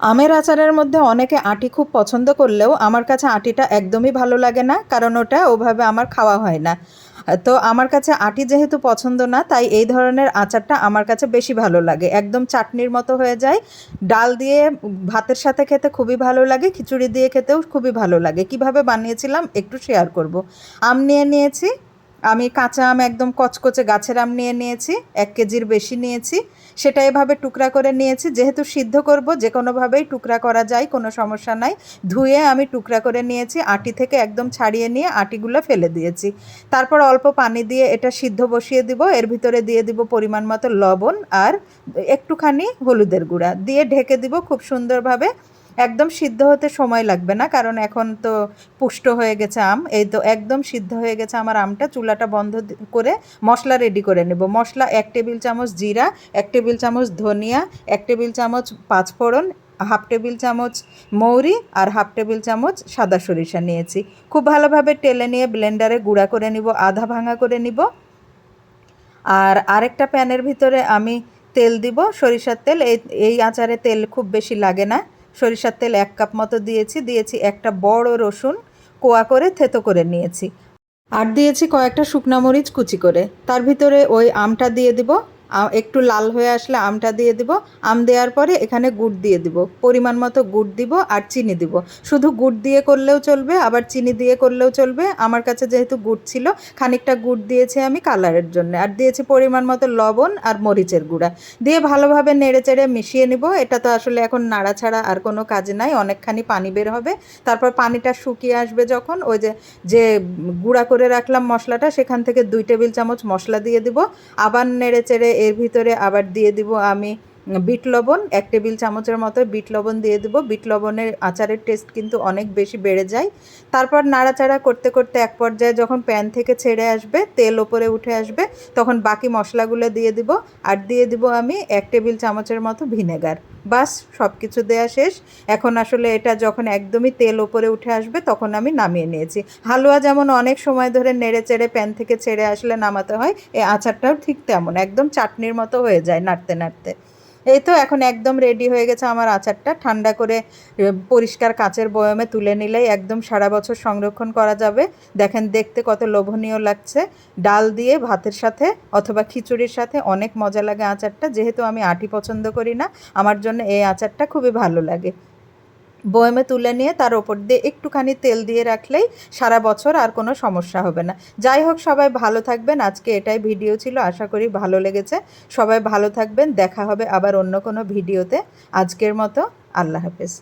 আমের আচারের মধ্যে অনেকে আটি খুব পছন্দ করলেও আমার কাছে আটিটা একদমই ভালো লাগে না, কারণ ওটা ওভাবে আমার খাওয়া হয় না। তো আমার কাছে আটি যেহেতু পছন্দ না, তাই এই ধরনের আচারটা আমার কাছে বেশি ভালো লাগে। একদম চাটনির মতো হয়ে যায়। ডাল দিয়ে ভাতের সাথে খেতে খুবই ভালো লাগে, খিচুড়ি দিয়ে খেতেও খুবই ভালো লাগে। কীভাবে বানিয়েছিলাম একটু শেয়ার করব। আম নিয়ে নিয়েছি। আমি কাঁচা আম একদম কচকচে গাছের আম নিয়ে নিয়েছি, এক কেজির বেশি নিয়েছি। সেটা এভাবে টুকরা করে নিয়েছি, যেহেতু সিদ্ধ করব, যে কোনোভাবেই টুকরা করা যায়, কোনো সমস্যা নাই। ধুয়ে আমি টুকরা করে নিয়েছি, আটি থেকে একদম ছাড়িয়ে নিয়ে আটিগুলো ফেলে দিয়েছি। তারপর অল্প পানি দিয়ে এটা সিদ্ধ বসিয়ে দিব, এর ভিতরে দিয়ে দিব পরিমাণ মতো লবণ আর একটুখানি হলুদের গুঁড়া। দিয়ে ঢেকে দিব খুব সুন্দরভাবে একদম সিদ্ধ হতে সময় লাগবে না, কারণ এখন তো পুষ্ট হয়ে গেছে আম। এই তো একদম সিদ্ধ হয়ে গেছে আমার আমটা। চুলাটা বন্ধ করে মশলা রেডি করে নেব। মশলা এক টেবিল চামচ জিরা, এক টেবিল চামচ ধনিয়া, এক টেবিল চামচ পাঁচফোড়ন, হাফ টেবিল চামচ মৌরি আর হাফ টেবিল চামচ সাদা সরিষা নিয়েছি। খুব ভালোভাবে টেলে নিয়ে ব্লেন্ডারে গুঁড়া করে নিব, আধা ভাঙা করে নিব। আর আরেকটা প্যানের ভিতরে আমি তেল দিব, সরিষার তেল। এই আচারে তেল খুব বেশি লাগে না। সরিষার তেল এক কাপ মতো দিয়েছি দিয়েছি একটা বড় রসুন, কোয়া করে থেতো করে নিয়েছি। আর দিয়েছি কয়েকটা শুকনা মরিচ কুচি করে। তার ভিতরে ওই আমটা দিয়ে দিব। একটু লাল হয়ে আসলে আমটা দিয়ে দিব। আম দেওয়ার পরে এখানে গুড় দিয়ে দিব। পরিমাণ মতো গুড় দিব আর চিনি দিব। শুধু গুড় দিয়ে করলেও চলবে, আবার চিনি দিয়ে করলেও চলবে। আমার কাছে যেহেতু গুড় ছিল, খানিকটা গুড় দিয়েছি আমি কালারের জন্য। আর দিয়েছি পরিমাণ মতো লবণ আর মরিচের গুঁড়া। দিয়ে ভালোভাবে নেড়ে চেড়ে মিশিয়ে নিব। এটা তো আসলে এখন নাড়া ছাড়া আর কোনো কাজ নাই, অনেকখানি পানি বের হবে। তারপর পানিটা শুকিয়ে আসবে যখন ওই যে যে গুঁড়া করে রাখলাম মশলাটা, সেখান থেকে দুই টেবিল চামচ মশলা দিয়ে দিব। আবার নেড়ে চেড়ে এর ভিতরে আবার দিয়ে দিব আমি বিট লবণ, এক টেবিল চামচের মতো বিট লবণ দিয়ে দিব। বিট লবণের আচারের টেস্ট কিন্তু অনেক বেশি বেড়ে যায়। তারপর নাড়াচাড়া করতে করতে এক পর্যায়ে যখন প্যান থেকে ছেড়ে আসবে, তেল ওপরে উঠে আসবে, তখন বাকি মশলাগুলো দিয়ে দিব। আর দিয়ে দিব আমি এক টেবিল চামচের মতো ভিনেগার বাস সব কিছু দেওয়া শেষ। এখন আসলে এটা যখন একদমই তেল ওপরে উঠে আসবে, তখন আমি নামিয়ে নিয়েছি। হালুয়া যেমন অনেক সময় ধরে নেড়ে চেড়ে প্যান থেকে ছেড়ে আসলে নামাতে হয় এই আচারটাও ঠিক তেমন, একদম চাটনির মতো হয়ে যায় নাড়তে নাড়তে। এই তো এখন একদম রেডি হয়ে গেছে আমার আচারটা। ঠান্ডা করে পরিষ্কার কাচের বয়মে তুলে নিলেই একদম সারা বছর সংরক্ষণ করা যাবে। দেখেন দেখতে কত লোভনীয় লাগছে। ডাল দিয়ে ভাতের সাথে অথবা খিচুড়ির সাথে অনেক মজা লাগে আচারটা। যেহেতু আমি আটি পছন্দ করি না, আমার জন্য এই আচারটা খুবই ভালো লাগে। বয়মে তুলে নিয়ে তার ওপর দিয়ে একটুখানি তেল দিয়ে রাখলেই সারা বছর আর কোনো সমস্যা হবে না। যাই হোক, সবাই ভালো থাকবেন। আজকে এটাই ভিডিও ছিল। আশা করি ভালো লেগেছে। সবাই ভালো থাকবেন। দেখা হবে আবার অন্য কোনো ভিডিওতে। আজকের মতো আল্লাহ হাফেজ।